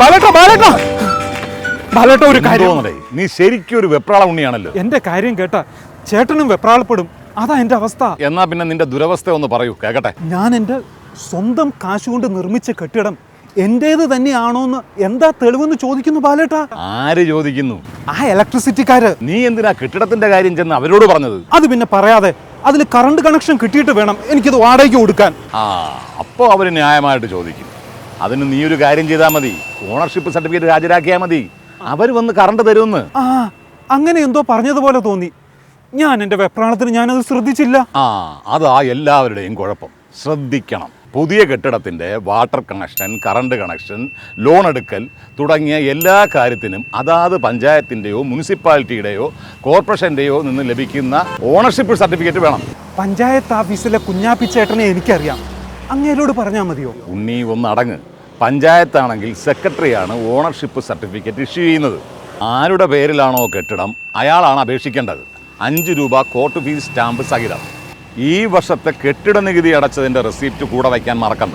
ബാലേട്ട ബാലേട്ട. ബാലേട്ട ഒരു കാര്യം. നീ ശരിക്കും ഒരു വെപ്രാള ഉണ്ണിയാണല്ലോ. എന്റെ കാര്യം കേട്ട ചേട്ടനും വെപ്രാളപ്പെടും. അതാ എന്റെ അവസ്ഥ. എന്നാ പിന്നെ നിന്റെ ദുരവസ്ഥ ഒന്ന് പറയൂ കേക്കട്ടെ. ഞാൻ എന്റെ സ്വന്തം കാശുകൊണ്ട് നിർമ്മിച്ച കെട്ടിടം എന്റേത് തന്നെയാണോന്ന് എന്താ തെളിവെന്ന് ചോദിക്കുന്നു ബാലേട്ട? ആര് ചോദിക്കുന്നു? ആ ഇലക്ട്രിസിറ്റിക്കാര് നീ എന്തിനാ കെട്ടിടത്തിന്റെ കാര്യം ചെന്ന് അവരോട് പറഞ്ഞത്? അത് പിന്നെ പറയാതെ അതിൽ കറണ്ട് കണക്ഷൻ കിട്ടിയിട്ട് വേണം എനിക്കത് വാടകയ്ക്ക് കൊടുക്കാൻ. ആ അപ്പോൾ അവർ ന്യായമായിട്ട് ചോദിക്കും. അതിന് നീ ഒരു കാര്യം ചെയ്താൽ മതി. ഓണർഷിപ്പ് സർട്ടിഫിക്കറ്റ് ഹാജരാക്കിയാൽ മതി. അവർ വന്ന് കറണ്ട് തരുമെന്ന്. ആ അങ്ങനെ എന്തോ പറഞ്ഞതുപോലെ തോന്നി. ഞാൻ എന്റെ വെപ്രാണത്തിന് ഞാനത് ശ്രദ്ധിച്ചില്ല. ആ അതാ എല്ലാവരുടെയും കുഴപ്പം. ശ്രദ്ധിക്കണം. പുതിയ കെട്ടിടത്തിന്റെ water connection current connection loan എടുക്കൽ തുടങ്ങിയ എല്ലാ കാര്യത്തിനും അതാത് പഞ്ചായത്തിന്റെയോ മുനിസിപ്പാലിറ്റിയുടെയോ കോർപ്പറേഷന്റെയോ നിന്ന് ലഭിക്കുന്ന ഓണർഷിപ്പ് സർട്ടിഫിക്കറ്റ് വേണം. പഞ്ചായത്ത് ഓഫീസിലെ കുഞ്ഞാപ്പിച്ചേട്ടനെ എനിക്കറിയാം. അങ്ങേരോട് പറഞ്ഞാൽ മതിയോ? ഉണ്ണി ഒന്ന് അടങ്ങ്. പഞ്ചായത്താണെങ്കിൽ സെക്രട്ടറിയാണ് ഓണർഷിപ്പ് സർട്ടിഫിക്കറ്റ് ഇഷ്യൂ ചെയ്യുന്നത്. ആരുടെ പേരിലാണോ കെട്ടിടം അയാളാണ് അപേക്ഷിക്കേണ്ടത്. അഞ്ച് രൂപ കോർട്ട് ഫീസ് സ്റ്റാമ്പ് സഹിതം. ഈ വർഷത്തെ കെട്ടിട നികുതി അടച്ചതിന്റെ റെസിപ്റ്റ് കൂടെ വയ്ക്കാൻ മറക്കണ്ട.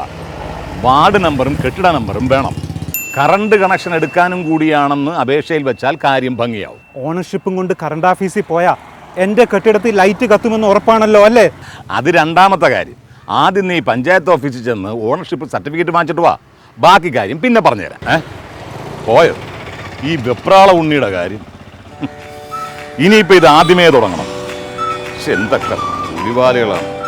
വാർഡ് നമ്പറും കെട്ടിട നമ്പറും വേണം. കറണ്ട് കണക്ഷൻ എടുക്കാനും കൂടിയാണെന്ന് അപേക്ഷയിൽ വെച്ചാൽ കാര്യം ഭംഗിയാവും. ഓണർഷിപ്പും കൊണ്ട് കറണ്ട് ഓഫീസിൽ പോയാൽ എന്റെ കെട്ടിടത്തിൽ ലൈറ്റ് കത്തുമെന്ന് ഉറപ്പാണല്ലോ അല്ലേ? അത് രണ്ടാമത്തെ കാര്യം. ആദ്യം നീ പഞ്ചായത്ത് ഓഫീസിൽ ചെന്ന് ഓണർഷിപ്പ് സർട്ടിഫിക്കറ്റ് വാങ്ങിച്ചിട്ട് വാ. ബാക്കി കാര്യം പിന്നെ പറഞ്ഞുതരാം. ഏ? പോയോ? ഈ വെപ്രാള ഉണ്ണിയുടെ കാര്യം. ഇനിയിപ്പോൾ ഇത് ആദ്യമേ തുടങ്ങണം. പക്ഷെ എന്തൊക്കെ പുലിവാലുകളാണ്.